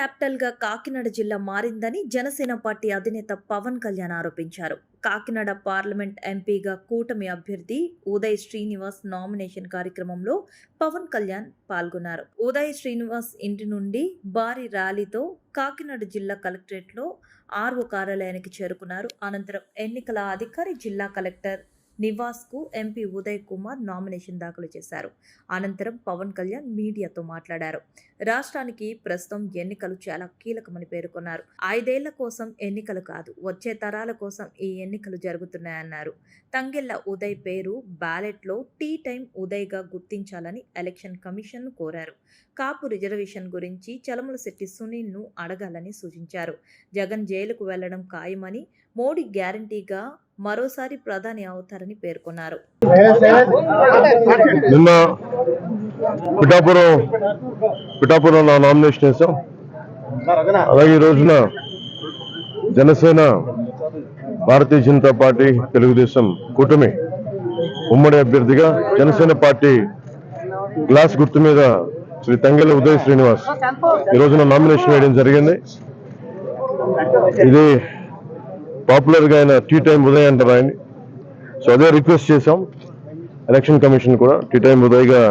క్యాపిటల్గా కాకినాడ జిల్లా మారిందని జనసేన పార్టీ అధినేత పవన్ కళ్యాణ్ ఆరోపించారు. కాకినాడ పార్లమెంట్ ఎంపీగా కూటమి అభ్యర్థి ఉదయ్ శ్రీనివాస్ నామినేషన్ కార్యక్రమంలో పవన్ కళ్యాణ్ పాల్గొన్నారు. ఉదయ్ శ్రీనివాస్ ఇంటి నుండి భారీ ర్యాలీతో కాకినాడ జిల్లా కలెక్టరేట్లో ఆర్ఓ కార్యాలయానికి చేరుకున్నారు. అనంతరం ఎన్నికల అధికారి జిల్లా కలెక్టర్ నివాస్కు ఎంపీ ఉదయ్ కుమార్ నామినేషన్ దాఖలు చేశారు. అనంతరం పవన్ కళ్యాణ్ మీడియాతో మాట్లాడారు. రాష్ట్రానికి ప్రస్తుతం ఎన్నికలు చాలా కీలకమని పేర్కొన్నారు. ఐదేళ్ళ కోసం ఎన్నికలు కాదు వచ్చే తరాల కోసం ఈ ఎన్నికలు జరుగుతున్నాయన్నారు. తంగెళ్ళ ఉదయ్ పేరు బ్యాలెట్లో టీ టైం ఉదయ్గా గుర్తించాలని ఎలక్షన్ కమిషన్ కోరారు. కాపు రిజర్వేషన్ గురించి చలమలశెట్టి సునీల్ను అడగాలని సూచించారు. జగన్ జైలుకు వెళ్ళడం ఖాయమని మోడీ గ్యారంటీగా మరోసారి ప్రధాని అవుతారని పేర్కొన్నారు. నిన్న పిఠాపురం పిఠాపురంలో నామినేషన్ వేసాం అలాగే ఈ రోజున జనసేన భారతీయ జనతా పార్టీ తెలుగుదేశం కూటమి ఉమ్మడి అభ్యర్థిగా జనసేన పార్టీ గ్లాస్ గుర్తు మీద శ్రీ తంగెల ఉదయ్ శ్రీనివాస్ ఈ రోజున నామినేషన్ వేయడం జరిగింది. ఇది పాపులర్గా ఆయన టీ టైం ఉదయ్ అంటారు ఆయన సో అదే రిక్వెస్ట్ చేశాం. ఎలక్షన్ కమిషన్ కూడా టీ టైం ఉదయ్గా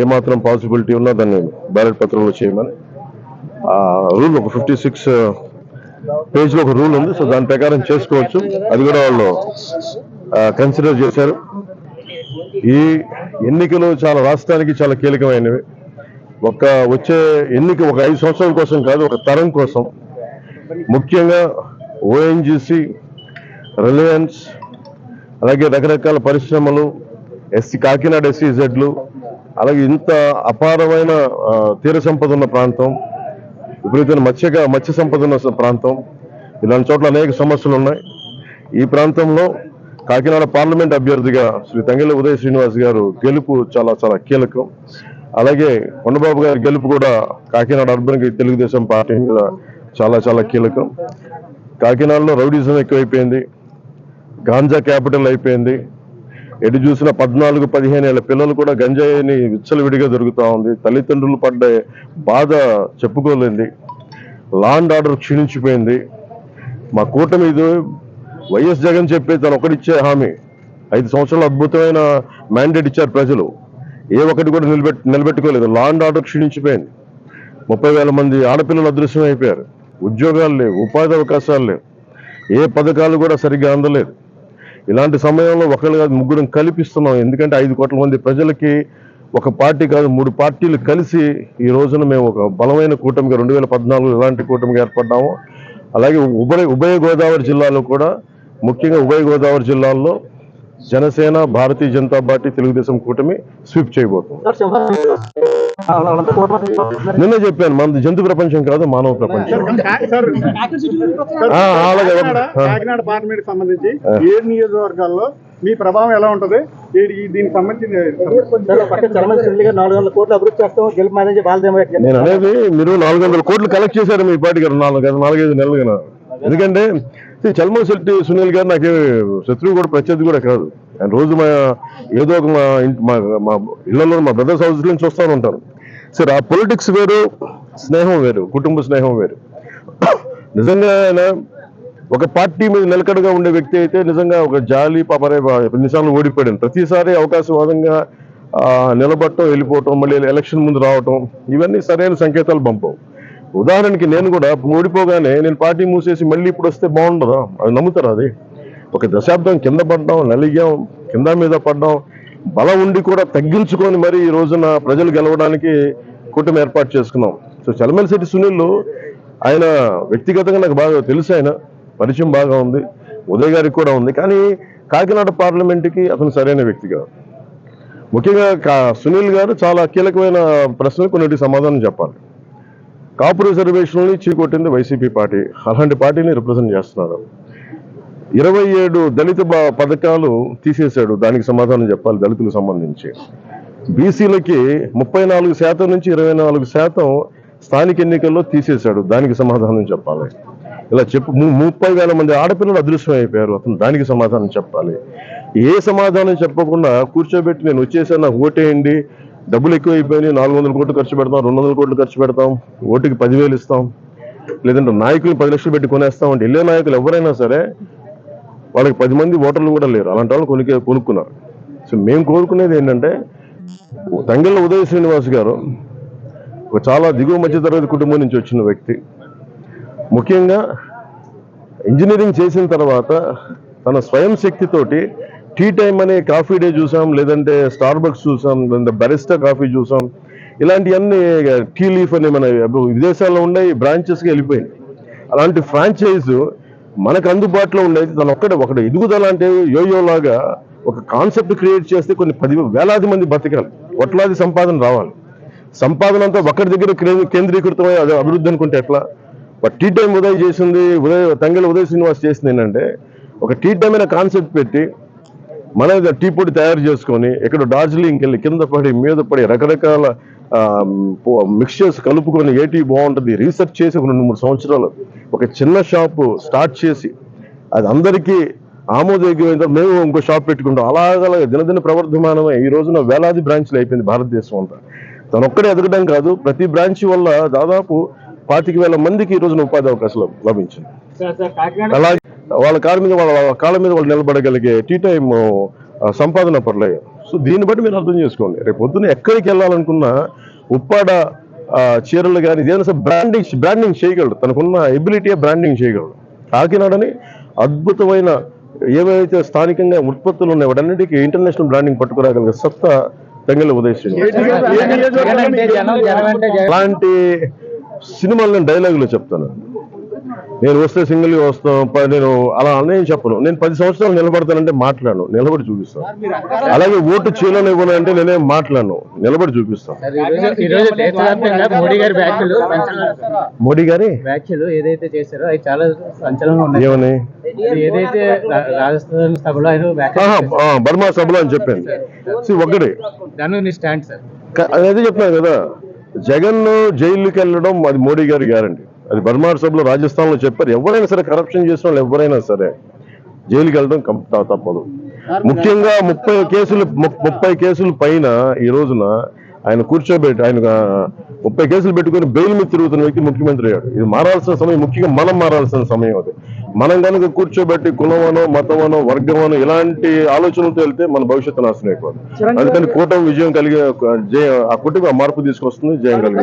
ఏమాత్రం పాసిబిలిటీ ఉన్నా దాన్ని బ్యాలెట్ పత్రంలో చేయమని. రూల్ ఒక ఫిఫ్టీ సిక్స్ పేజ్లో ఒక రూల్ ఉంది. సో దాని ప్రకారం చేసుకోవచ్చు. అది కూడా వాళ్ళు కన్సిడర్ చేశారు. ఈ ఎన్నికలు చాలా రాష్ట్రానికి చాలా కీలకమైనవి. ఒక వచ్చే ఎన్నిక ఒక ఐదు సంవత్సరాల కోసం కాదు ఒక తరం కోసం. ముఖ్యంగా ఓఎన్జిసి రిలయన్స్ అలాగే రకరకాల పరిశ్రమలు ఎస్సీ కాకినాడ ఎస్సీజెడ్లు అలాగే ఇంత అపారమైన తీర సంపద ఉన్న ప్రాంతం విపరీతమైన మత్స్యగా మత్స్య సంపద ఉన్న ప్రాంతం ఇలాంటి చోట్ల అనేక సమస్యలు ఉన్నాయి. ఈ ప్రాంతంలో కాకినాడ పార్లమెంట్ అభ్యర్థిగా శ్రీ తంగెల ఉదయ శ్రీనివాస్ గారు గెలుపు చాలా చాలా కీలకం. అలాగే కొండబాబు గారి గెలుపు కూడా కాకినాడ అర్బన్ తెలుగుదేశం పార్టీ మీద చాలా చాలా కీలకం. కాకినాడలో రౌడీజం ఎక్కువైపోయింది. గాంజా క్యాపిటల్ అయిపోయింది. ఎటు చూసిన పద్నాలుగు పదిహేను ఏళ్ళ పిల్లలు కూడా గంజాయిని విచ్చలవిడిగా దొరుకుతూ ఉంది. తల్లిదండ్రులు పడ్డ బాధ చెప్పుకోలేంది. Land order క్షీణించిపోయింది. మా కూటమి ఇది వైఎస్ జగన్ చెప్పే తను ఒకటిచ్చే హామీ. ఐదు సంవత్సరాలు అద్భుతమైన మ్యాండేట్ ఇచ్చారు ప్రజలు. ఏ ఒక్కటి కూడా నిలబెట్ నిలబెట్టుకోలేదు. లాండ్ ఆర్డర్ క్షీణించిపోయింది. ముప్పై వేల మంది ఆడపిల్లలు అదృశ్యం అయిపోయారు ఉద్యోగాలు లేవు ఉపాధి అవకాశాలు లేవు. ఏ పథకాలు కూడా సరిగ్గా అందలేదు. ఇలాంటి సమయంలో ఒకళ్ళు కాదు ముగ్గురం కల్పిస్తున్నాం. ఎందుకంటే ఐదు కోట్ల మంది ప్రజలకి ఒక పార్టీ కాదు మూడు పార్టీలు కలిసి ఈ రోజున మేము ఒక బలమైన కూటమిగా రెండు వేల పద్నాలుగు ఇలాంటి కూటమిగా ఏర్పడ్డాము. అలాగే ఉభయ ఉభయ గోదావరి జిల్లాలో కూడా ముఖ్యంగా ఉభయ గోదావరి జిల్లాల్లో జనసేన భారతీయ జనతా పార్టీ తెలుగుదేశం కూటమి స్వీప్ చేయబోతుంది. నిన్నే చెప్పాను మనది జంతు ప్రపంచం కాదు మానవ ప్రపంచం. కాకినాడ పార్లమెంట్ సంబంధించి ఏడు నియోజకవర్గాల్లో మీ ప్రభావం ఎలా ఉంటది? దీనికి సంబంధించి నాలుగు వందల కోట్లు అభివృద్ధి చేస్తాం గెలుపు నేను అనేది మీరు నాలుగు వందల కోట్లు కలెక్ట్ చేశారు మీ పార్టీ గారు నాలుగు గత నాలుగైదు నెలలుగా. ఎందుకంటే చల్మల్ శెట్టి సునీల్ గారు నాకు శత్రువు కూడా ప్రత్యర్థి కూడా కాదు. రోజు మా ఏదో ఒక మా ఇంటి మా మా ఇళ్ళలో మా బ్రదర్స్ హౌస్ నుంచి వస్తూ ఉంటాను సరే ఆ పొలిటిక్స్ వేరు స్నేహం వేరు కుటుంబ స్నేహం వేరు. నిజంగా ఆయన ఒక పార్టీ మీద నిలకడగా ఉండే వ్యక్తి అయితే నిజంగా ఒక జాలి పాపరే ఎన్నిసార్లు ఓడిపోయాడు. ప్రతిసారి అవకాశవాదంగా నిలబట్టడం నిలబడటం వెళ్ళిపోవటం మళ్ళీ ఎలక్షన్ ముందు రావటం ఇవన్నీ సరైన సంకేతాలు పంపవు. ఉదాహరణకి నేను కూడా ఓడిపోగానే నేను పార్టీ మూసేసి మళ్ళీ ఇప్పుడు వస్తే బాగుండదా? అది నమ్ముతారా అది? ఒక దశాబ్దం కింద పడ్డాం నలిగాం కింద మీద పడ్డాం. బలం ఉండి కూడా తగ్గించుకొని మరి ఈ రోజున ప్రజలు గెలవడానికి కూటమి ఏర్పాటు చేసుకున్నాం. సో చలమలశెట్టి సునీల్ ఆయన వ్యక్తిగతంగా నాకు బాగా తెలుసు ఆయన. పరిచయం బాగా ఉంది. ఉదయ్ గారికి కూడా ఉంది. కానీ కాకినాడ పార్లమెంట్కి అతను సరైన వ్యక్తి కాదు. ముఖ్యంగా కా- సునీల్ గారు చాలా కీలకమైన ప్రశ్నలు కొన్నిటి సమాధానం చెప్పాలి. కాపు రిజర్వేషన్లని చీకొట్టింది వైసీపీ పార్టీ. అలాంటి పార్టీని రిప్రజెంట్ చేస్తున్నారు. ఇరవై ఏడు దళిత పథకాలు తీసేశాడు. దానికి సమాధానం చెప్పాలి దళితులకు సంబంధించి. బీసీలకి ముప్పై నాలుగు శాతం నుంచి ఇరవై నాలుగు శాతం స్థానిక ఎన్నికల్లో తీసేశాడు. దానికి సమాధానం చెప్పాలి. ఇలా చెప్పు ము- ముప్పై వేల మంది ఆడపిల్లలు అదృశ్యం అయిపోయారు. అతను దానికి సమాధానం చెప్పాలి. ఏ సమాధానం చెప్పకుండా కూర్చోబెట్టి నేను వచ్చేసాను నాకు ఓటేయండి. డబ్బులు ఎక్కువ అయిపోయినాయి నాలుగు వందల కోట్లు ఖర్చు పెడతాం రెండు వందల కోట్లు ఖర్చు పెడతాం ఓటుకి పదివేలు ఇస్తాం. లేదంటే నాయకులు పది లక్షలు పెట్టి కొనేస్తాం అంటే వెళ్ళే నాయకులు ఎవరైనా సరే వాళ్ళకి పది మంది ఓటర్లు కూడా లేరు. అలాంటి వాళ్ళు కొనుక్కే కొనుక్కున్నారు. సో మేము కోరుకునేది ఏంటంటే తంగెళ్ళ ఉదయ శ్రీనివాస్ గారు ఒక చాలా దిగువ మధ్యతరగతి కుటుంబం నుంచి వచ్చిన వ్యక్తి. ముఖ్యంగా ఇంజనీరింగ్ చేసిన తర్వాత తన స్వయం శక్తితోటి టీ టైం అనే కాఫీ డే చూసాం లేదంటే స్టార్ బక్స్ చూసాం లేదంటే బెరిస్టా కాఫీ చూసాం ఇలాంటివన్నీ టీ లీఫ్ అనే మన విదేశాల్లో ఉండే బ్రాంచెస్కి వెళ్ళిపోయింది. అలాంటి ఫ్రాంచైజ్ మనకు అందుబాటులో ఉండేది తను ఒక్కడే ఒకటి ఎదుగుదల అంటే యోయో లాగా ఒక కాన్సెప్ట్ క్రియేట్ చేస్తే కొన్ని పది వేలాది మంది బతకాలి. కొట్లాది సంపాదన రావాలి. సంపాదన అంతా ఒకరి దగ్గర కేంద్రీకృతమై అది అభివృద్ధి అనుకుంటే ఎట్లా? బట్ టీ టైం ఉదయ్ చేసింది ఉదయ్ తంగెల ఉదయ్ శ్రీనివాస్ చేసింది ఏంటంటే ఒక టీ టైం అనే కాన్సెప్ట్ పెట్టి మన టీ పొడి తయారు చేసుకొని ఇక్కడ డార్జిలింగ్కి వెళ్ళి కింద పడి మీద పడి రకరకాల మిక్స్చర్స్ కలుపుకొని ఏ టీ బాగుంటుంది రీసెర్చ్ చేసి ఒక రెండు మూడు సంవత్సరాలు ఒక చిన్న షాపు స్టార్ట్ చేసి అది అందరికీ ఆమోదయోగ్యమైన మేము ఇంకో షాప్ పెట్టుకుంటాం. అలాగలా దినదిన ప్రవర్ధమానమై ఈ రోజున వేలాది బ్రాంచ్లు అయిపోయింది భారతదేశం అంతా. తను ఒక్కడే ఎదగడం కాదు ప్రతి బ్రాంచ్ వల్ల దాదాపు పాతిక వేల మందికి ఈ రోజున ఉపాధి అవకాశాలు లభించింది. అలాగే వాళ్ళ కాళ్ళ మీద వాళ్ళ కాళ్ళ మీద వాళ్ళు నిలబడగలిగే టీ టైం ఆ, సంపాదన పర్లేదు. సో దీన్ని బట్టి మీరు అర్థం చేసుకోండి. రేపు పొద్దున్న ఎక్కడికి వెళ్ళాలనుకున్నా ఉప్పాడ చీరలు కానీ ఏదైనా సరే బ్రాండింగ్ బ్రాండింగ్ చేయగలడు. తనకున్న ఎబిలిటీ బ్రాండింగ్ చేయగలడు. కాకినాడని అద్భుతమైన ఏవైతే స్థానికంగా ఉత్పత్తులు ఉన్నాయి వాటన్నిటికీ ఇంటర్నేషనల్ బ్రాండింగ్ పట్టుకురాగలిగే సత్తా తెంగల ఉదయ్ శ్రీనివాస్. ఏ నియోజకవర్గంలో మీకు- అలాంటి సినిమాలు నేను డైలాగులు చెప్తాను. నేను వస్తే సింగిల్గా వస్తాం నేను అలా నేను చెప్పను. నేను పది సంవత్సరాలు నిలబడతానంటే మాట్లాడను నిలబడి చూపిస్తాను. అలాగే ఓటు చేయలేని ఇవ్వను అంటే నేనేం మాట్లాడను నిలబడి చూపిస్తాను. మోడీ గారి వ్యాఖ్యలు ఏదైతే చేశారో అవి చాలా సంచలనంగా ఏమని? ఏదైతే రాజస్థాన్ సభలో ఆయన బర్మా సభలో అని చెప్పాను. ఒకటి దాని మీద నీ స్టాండ్ సార్. క- అదే చెప్తున్నాను కదా జగన్ జైలుకి వెళ్ళడం అది మోడీ గారి గ్యారంటీ. అది బర్మార్ సభలో రాజస్థాన్లో చెప్పారు ఎవరైనా సరే కరప్షన్ చేసిన వాళ్ళు ఎవరైనా సరే జైలుకి వెళ్ళడం తప్పదు ముఖ్యంగా ముప్పై కేసులు ముప్పై కేసుల పైన ఈ రోజున ఆయన కూర్చోబెట్టి ఆయన ముప్పై కేసులు పెట్టుకుని బెయిల్ మీద తిరుగుతున్న వ్యక్తి ముఖ్యమంత్రి అయ్యాడు ఇది మారాల్సిన సమయం ముఖ్యంగా మనం మారాల్సిన సమయం అది మనం కనుక కూర్చోబెట్టి కులమనో మతమనో వర్గమనో ఇలాంటి ఆలోచనలతో వెళ్తే మన భవిష్యత్తు నాశనం అయిపోతుంది అందుకని కూటమి విజయం కలిగే జయ ఆ కుటుంబ మార్పు తీసుకొస్తుంది జయం కలిగే